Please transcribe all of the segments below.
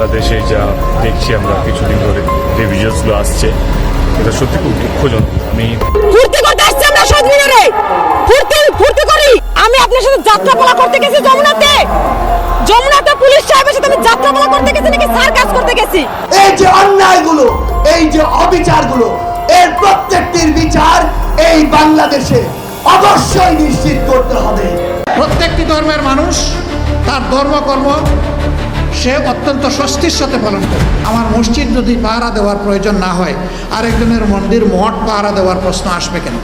বাংলাদেশে যা দেখছি আমরা কিছুদিন ধরে যে ভিডিওসগুলো আসছে এটা সত্যি খুব দুঃখজনক। আমি ফুর্তি করতে আসছি আমরা শহীদ মিনারে ফুর্তি ফুর্তি করি। আমি আপনার সাথে যাত্রাপালা করতে গেছি যমুনাতে। যমুনাতে পুলিশ সাহেবের সাথে আমি যাত্রাপালা করতে গেছি নাকি সার্কাস করতে গেছি? এই যে অন্যায়গুলো এই যে অবিচারগুলো এর প্রত্যেকটির বিচার এই বাংলাদেশে অবশ্যই নিশ্চিত করতে হবে। প্রত্যেকটি ধর্মের মানুষ তার ধর্মকর্ম সে অত্যন্ত স্বস্তির সাথে পালন করে। আমার মসজিদ যদি পাহারা দেওয়ার প্রয়োজন না হয়, আরেকজনের মন্দির মঠ পাহারা দেওয়ার প্রশ্ন আসবে কেন?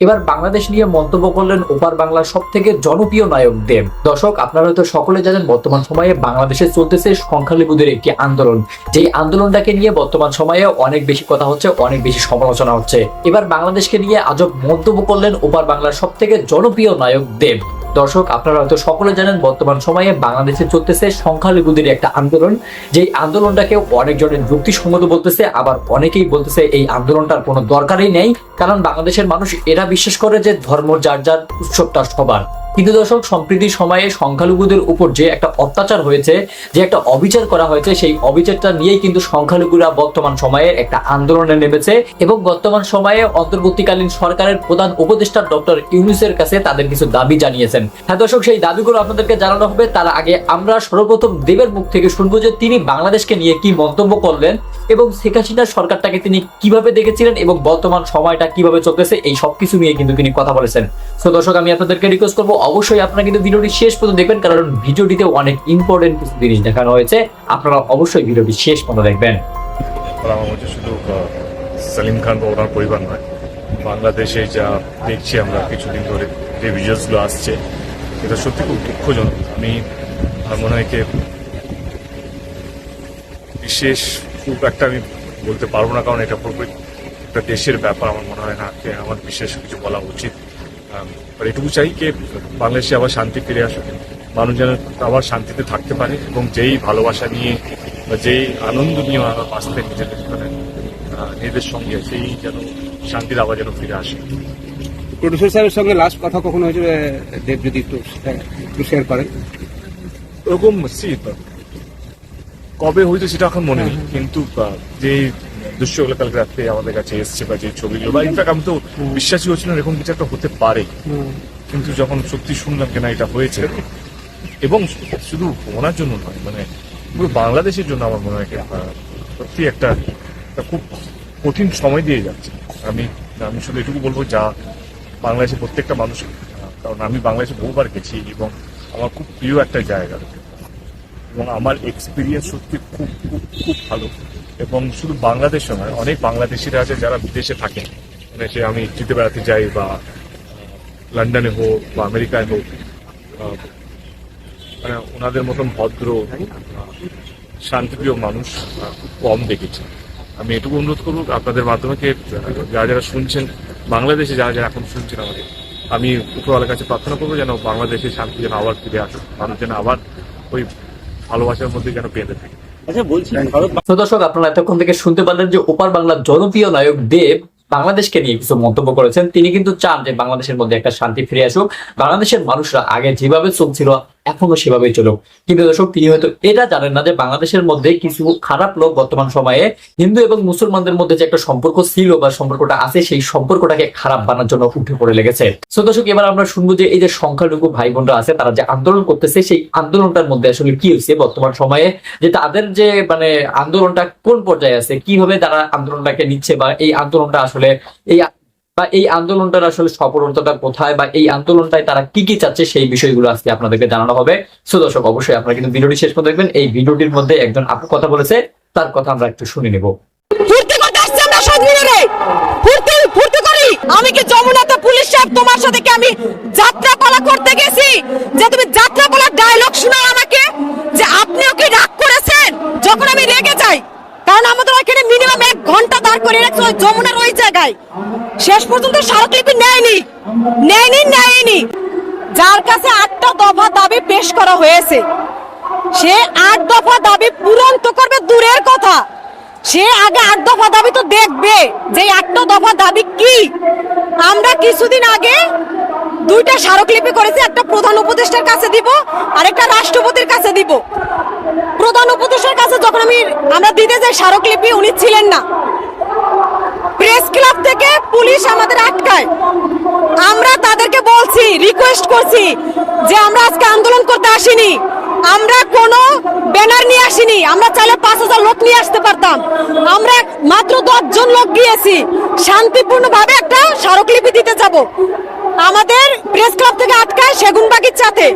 এবার বাংলাদেশ নিয়ে মন্তব্য করলেন ওপার বাংলার সব থেকে জনপ্রিয় নায়ক দেব। দর্শক, আপনারা হয়তো সকলে জানেন, বর্তমান সময়ে বাংলাদেশে চলতেছে সংখ্যালঘুদের একটি আন্দোলন। যেই আন্দোলনটাকে নিয়ে বর্তমান সময়ে অনেক বেশি কথা হচ্ছে, অনেক বেশি সমালোচনা হচ্ছে। এবার বাংলাদেশকে নিয়ে আজব মন্তব্য করলেন ওপার বাংলার সব থেকে জনপ্রিয় নায়ক দেব। দর্শক, আপনারা হয়তো সকলে জানেন, বর্তমান সময়ে বাংলাদেশে চলতেছে সংখ্যালঘুদের একটা আন্দোলন। যেই আন্দোলনটাকে অনেকজনের যুক্তিসঙ্গত বলতেছে, আবার অনেকেই বলতেছে এই আন্দোলনটার কোনো দরকারই নেই। কারণ বাংলাদেশের মানুষ এরা বিশ্বাস করে যে ধর্ম যার যার উৎসবটা সবার। কিন্তু দর্শক, সম্প্রীতি সময়ে সংখ্যালঘুদের উপর যে একটা অত্যাচার হয়েছে, যে একটা অবিচার করা হয়েছে, সেই অবিচারটা নিয়েই কিন্তু সংখ্যালঘুরা বর্তমান সময়ে একটা আন্দোলনে নেমেছে এবং বর্তমান সময়ে অন্তর্বর্তীকালীন সরকারের প্রধান উপদেষ্টা ডক্টর ইউনুসের কাছে তাদের কিছু দাবি জানিয়েছেন। হ্যাঁ দর্শক, সেই দাবিগুলো আপনাদেরকে জানানো হবে। তার আগে আমরা সর্বপ্রথম দেবের মুখ থেকে শুনব যে তিনি বাংলাদেশকে নিয়ে কি মন্তব্য করলেন এবং শেখ হাসিনার সরকারটাকে তিনি কীভাবে দেখেছিলেন এবং বর্তমান সময়টা কীভাবে চলতেছে, এই সবকিছু নিয়ে কিন্তু তিনি কথা বলেছেন। তো দর্শক, আমি আপনাদেরকে রিকোয়েস্ট করব অবশ্যই আপনারা কিন্তু ভিডিওটি শেষ পর্যন্ত দেখবেন, কারণ ভিডিওটিতে অনেক ইম্পর্টেন্ট কিছু জিনিস দেখানো হয়েছে। আপনারা অবশ্যই ভিডিওটি শেষ পর্যন্ত দেখবেন। শুধু সালিম খান বা ওনার পরিবার নয়, বাংলাদেশে যা দেখছি আমরা কিছুদিন ধরে যে ভিডিওসগুলো আসছে। এটা সত্যি খুব দুঃখজনক। আমি, আমার মনে হয় বিশেষ খুব একটা আমি বলতে পারব না, কারণ এটা পুরোপুরি একটা দেশের ব্যাপার, আমার মনে হয় না। আমার বিশেষ কিছু বলা উচিত। আর এটুকু চাই যে বাংলাদেশে আবার শান্তি ফিরে আসুক। মানুষ যেন আবার শান্তিতে থাকতে পারে এবং যেই ভালোবাসা নিয়ে বা যেই আনন্দ নিয়ে ওনারা বাঁচতে নিজেদের আহ, নিজেদের সঙ্গে সেই যেন শান্তির আবার যেন ফিরে আসে। প্রডিউসার সাহেবের সঙ্গে লাস্ট কথা কখন হয়েছে দেব যদি একটু একটু শেয়ার করেন? ওরকম সি কবে হয়েছে সেটা এখন মনে নেই কিন্তু যে দৃশ্যগুলো কালকে রাত্রে আমাদের কাছে এসছে বা যে ছবিগুলো বা ইনফ্যাক্ট আমি তো বিশ্বাসই হচ্ছিল এরকম কিছু একটা হতে পারে। কিন্তু যখন সত্যি শুনলাম কেনা এটা হয়েছে এবং শুধু ওনার জন্য নয় মানে পুরো বাংলাদেশের জন্য আমার মনে হয় সত্যি একটা একটা খুব কঠিন সময় দিয়ে যাচ্ছে। আমি আমি শুধু এটুকু বলব যা বাংলাদেশের প্রত্যেকটা মানুষ কারণ আমি বাংলাদেশে বহুবার গেছি এবং আমার খুব প্রিয় একটা জায়গা। এবং আমার এক্সপিরিয়েন্স সত্যি খুব খুব খুব ভালো। এবং শুধু বাংলাদেশে নয়, অনেক বাংলাদেশিরা আছে যারা বিদেশে থাকে। মানে সে আমি জিতে বেড়াতে যাই বা লন্ডনে হোক বা আমেরিকায় হোক মানে ওনাদের মতন ভদ্র শান্তিপ্রিয় মানুষ খুব কম দেখেছি। আমি এটুকু অনুরোধ করব, আপনাদের মাধ্যমে যারা যারা শুনছেন, বাংলাদেশে যারা যারা এখন শুনছেন আমাদের, আমি উপরওয়ালার কাছে প্রার্থনা করব যেন বাংলাদেশে শান্তি যেন আবার ফিরে আসুক, মানুষ যেন আবার ওই ভালোবাসার মধ্যে যেন পেতে থাকে। তো দর্শক আপনারা এতক্ষণ থেকে শুনতে পারলেন যে ওপার বাংলার জনপ্রিয় নায়ক দেব বাংলাদেশকে নিয়ে কিছু মন্তব্য করেছেন। তিনি কিন্তু চান যে বাংলাদেশের মধ্যে একটা শান্তি ফিরে আসুক। বাংলাদেশের মানুষরা আগে যেভাবে চলছিল এখনও সেভাবেই চলুক। কিন্তু দর্শক, তিনি হয়তো এটা জানেন না যে বাংলাদেশের মধ্যে কিছু খারাপ লোক বর্তমান সময়ে হিন্দু এবং মুসলমানদের মধ্যে যে একটা সম্পর্ক ছিল বা সম্পর্কটা আছে, সেই সম্পর্কটাকে খারাপ বানার জন্য উঠে পড়ে লেগেছে। তো দর্শক, এবার আমরা শুনব যে এই যে সংখ্যালঘু ভাই বোনরা আছে, তারা যে আন্দোলন করতেছে, সেই আন্দোলনটার মধ্যে আসলে কি হয়েছে বর্তমান সময়ে? যে তাদের যে মানে আন্দোলনটা কোন পর্যায়ে আছে? কীভাবে তারা আন্দোলনটাকে নিচ্ছে বা এই আন্দোলনটা আসলে, এই বা এই আন্দোলনটার আসলে সফলতাটা কোথায় বা এই আন্দোলনটায় তারা কি কি চাচ্ছে সেই বিষয়গুলো আজকে আপনাদেরকে জানানো হবে। সো দর্শক, অবশ্যই আপনারা কিন্তু ভিডিওটি শেষ পর্যন্ত দেখবেন। এই ভিডিওটির মধ্যে একজন আপু কথা বলেছে, তার কথা আমরা একটু শুনে নেব। আমি কি যমুনাতে পুলিশ সাহেব তোমার সাথে কি আমি করতে গেছি? যে তুমি যাত্রাপালার ডায়লগ শোনাও আমাকে। যে আপনিও কি রাগ করেছেন? যখন আমি রেগে যাই কারণ আমাদের ওইখানে মিনিমাম এক ঘণ্টা দাঁড় করে রাখছে ওই যমুনার ওই জায়গায়। শেষ পর্যন্ত স্মারকলিপি নেয়নি নেয়নি নেয়নি। যার কাছে আটটা দফা দাবি পেশ করা হয়েছে, সে আট দফা দাবি পূরণ তো করবে দূরের কথা। সে আগে আট দফা দাবি তো দেখবে যে আটটা দফা দাবি কি। আমরা কিছুদিন আগে দুইটা স্মারকলিপি করেছি, একটা প্রধান উপদেষ্টার কাছে দিব আর একটা রাষ্ট্রপতির কাছে দিব। প্রধান উপদেষ্টার কাছে যখন আমি, আমরা দিতে যাই স্মারকলিপি, উনি ছিলেন না। প্রেস ক্লাব থেকে পুলিশ আমাদের আটকায়। আমরা তাদেরকে বলছি রিকোয়েস্ট করছি যে আমরা আজকে আন্দোলন করতে আসিনি। আমরা কোনো ব্যানার নিয়ে আসিনি। আমরা চাইলে পাঁচ হাজার লোক নিয়ে আসতে পারতাম। আমরা মাত্র দশজন লোক গিয়েছি। শান্তিপূর্ণভাবে একটা স্মারকলিপি দিতে যাব। আমাদের প্রেস ক্লাব থেকে আটকায় সেগুন বাগিচাতে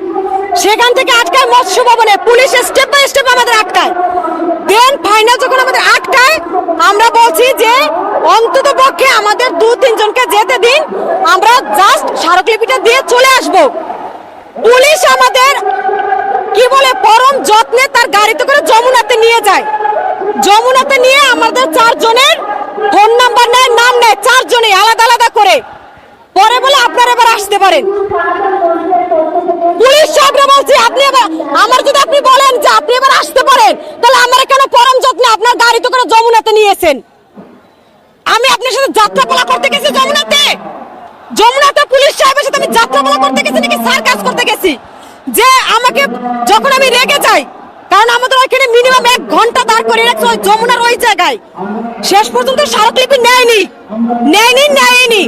সেখান থেকে আটকায় মৎস্য ভবনে। পুলিশ স্টেপ বাই স্টেপ আমাদের আটকায়। দেন ফাইনাল যখন আমাদের আটকায় আমরা বলছি যে অন্তত পক্ষে আমাদের দু তিনজনকে যেতে দিন, আমরা জাস্ট স্মারকলিপিটা দিয়ে চলে আসব। পুলিশ আমাদের কি বলে, পরম যত্নে তার গাড়িতে করে যমুনাতে নিয়ে যায়। যমুনাতে নিয়ে আমাদের চারজনের ফোন নাম্বার নেয়, নাম নেয় চারজনে আলাদা আলাদা করে। পরে বলে আপনারা এবার আসতে পারেন। পুলিশ সাহেবরা বলছি, আপনি আমার যদি আপনি বলেন যে আপনি এবার আসতে পারেন, তাহলে আমার কেন পরম যত্নে আপনার গাড়িতে করে যমুনাতে নিয়েছেন আমি আপনার সাথে যাত্রাপালা করতে গেছি যমুনাতে। যমুনাতে পুলিশ সাহেবের সাথে আমি যাত্রাপালা করতে গেছি নাকি সার্কাস করতে গেছি? যে আমাকে যখন আমি রেগে যাই কারণ আমাদের ওইখানে মিনিমাম এক ঘণ্টা দাঁড় করে রাখছে, ওই যমুনার ওই জায়গায়। শেষ পর্যন্ত স্মারকলিপি নেয়নি নেয়নি নেয়নি।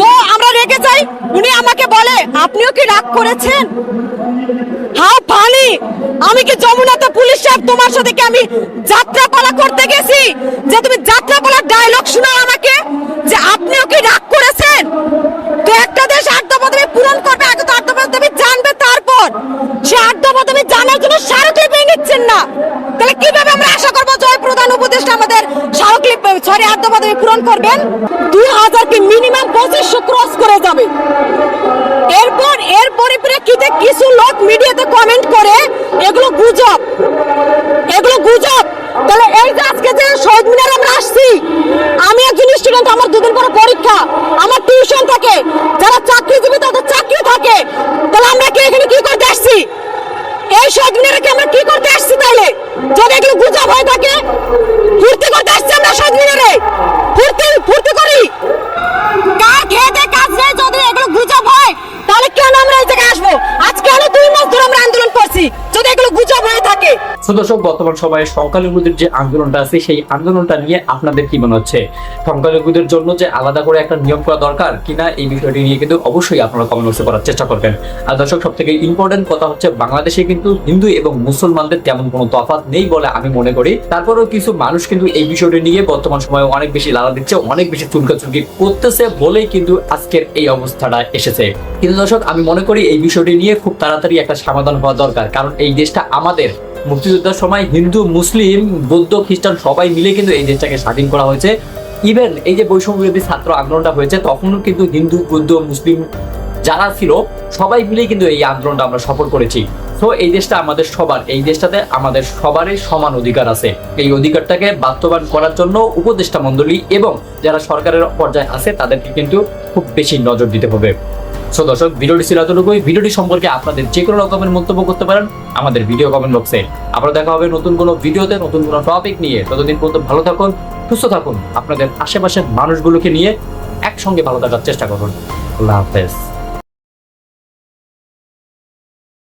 তো আমরা রেগে যাই, উনি আমাকে বলে, আপনিও কি রাগ করেছেন? হাউ ফানি আমি কি যমুনাতে পুলিশ সাহেব তোমার সাথে কি আমি যাত্রাপালা করতে গেছি? যে তুমি যাত্রাপালার ডায়লগ শোনাও আমাকে, যে আপনিও কি রাগ করেছেন তো একটা দেশ আট দফা তুমি পূরণ করবে আগে তো আট দফা তুমি জানবে তারপর সে আট দফা তুমি জানার জন্য স্মারকলিপি নিচ্ছেন না তাহলে কীভাবে আমরা আশা করব জয় প্রধান উপদেষ্টা আমাদের সরি আট পূরণ করবেন। দুই হাজার কি মিনিমাম পঁচিশশো ক্রস করে যাবে। এরপর, এর পরিপ্রেক্ষিতে কিছু লোক মিডিয়াতে কমেন্ট করে, এগুলো গুজব এগুলো গুজব তাহলে এই যে আজকে যে শহীদ মিনার আমরা আসছি আমি একজন স্টুডেন্ট আমার দুদিন পরে পরীক্ষা আমার টিউশন থাকে যারা চাকরিজীবী তাদের চাকরি থাকে তাহলে আমরা কি এখানে কি করতে আসছি এই শহীদ মিনারে কি আমরা কি করতে আসছি তাহলে যদি এগুলো গুজব হয়ে থাকে ফুর্তি করতে আসছি আমরা শহীদ মিনারে ফুর্তি ফুর্তি করি কার খেয়ে দেয়ে কাজ নেই যদি এগুলো গুজব হয় তাহলে কেন আমরা এই জায়গায় আসব আজকে হলো দুই মাস ধরে আমরা আন্দোলন করছি যদি এগুলো গুজব হয়ে থাকে তো দর্শক, বর্তমান সময়ে সংখ্যালঘুদের যে আন্দোলনটা আছে, সেই আন্দোলনটা নিয়ে আপনাদের কি মনে হচ্ছে? সংখ্যালঘুদের জন্য যে আলাদা করে একটা নিয়ম করা দরকার কিনা, এই বিষয়টি নিয়ে কিন্তু অবশ্যই আপনারা কমেন্ট বক্সে করার চেষ্টা করবেন। আর দর্শক সব থেকে ইম্পর্টেন্ট কথা হচ্ছে বাংলাদেশে কিন্তু হিন্দু এবং মুসলমানদের তেমন কোনো তফাৎ নেই বলে আমি মনে করি। তারপরেও কিছু মানুষ কিন্তু এই বিষয়টি নিয়ে বর্তমান সময়ে অনেক বেশি লালা দিচ্ছে, অনেক বেশি চুলকাচুলকি করতেছে বলেই কিন্তু আজকের এই অবস্থাটা এসেছে। কিন্তু দর্শক, আমি মনে করি এই বিষয়টি নিয়ে খুব তাড়াতাড়ি একটা সমাধান হওয়া দরকার, কারণ এই দেশটা আমাদের মুক্তিযুদ্ধের সময় হিন্দু, মুসলিম, বৌদ্ধ, খ্রিস্টান সবাই মিলে কিন্তু এই দেশটাকে স্বাধীন করা হয়েছে। ইভেন এই যে বৈষম্য বিরোধী ছাত্র আন্দোলনটা হয়েছে, তখনও কিন্তু হিন্দু, বৌদ্ধ, মুসলিম যারা ছিল, সবাই মিলে কিন্তু এই আন্দোলনটা আমরা সফল করেছি। তো এই দেশটা আমাদের সবার, এই দেশটাতে আমাদের সবারই সমান অধিকার আছে। এই অধিকারটাকে বাস্তবায়ন করার জন্য উপদেষ্টা মণ্ডলী এবং যারা সরকারের পর্যায়ে আছে, তাদেরকে কিন্তু খুব বেশি নজর দিতে হবে। সো দর্শক, ভিডিওটি ছিল এতটুকুই ভিডিওটি সম্পর্কে আপনাদের যে কোনো রকমের মন্তব্য করতে পারেন আমাদের ভিডিও কমেন্ট বক্সে আবার দেখা হবে নতুন কোনো ভিডিওতে, নতুন কোনো টপিক নিয়ে। ততদিন পর্যন্ত ভালো থাকুন, সুস্থ থাকুন। আপনাদের আশেপাশের মানুষগুলোকে নিয়ে একসঙ্গে ভালো থাকার চেষ্টা করুন। আল্লাহ হাফেজ।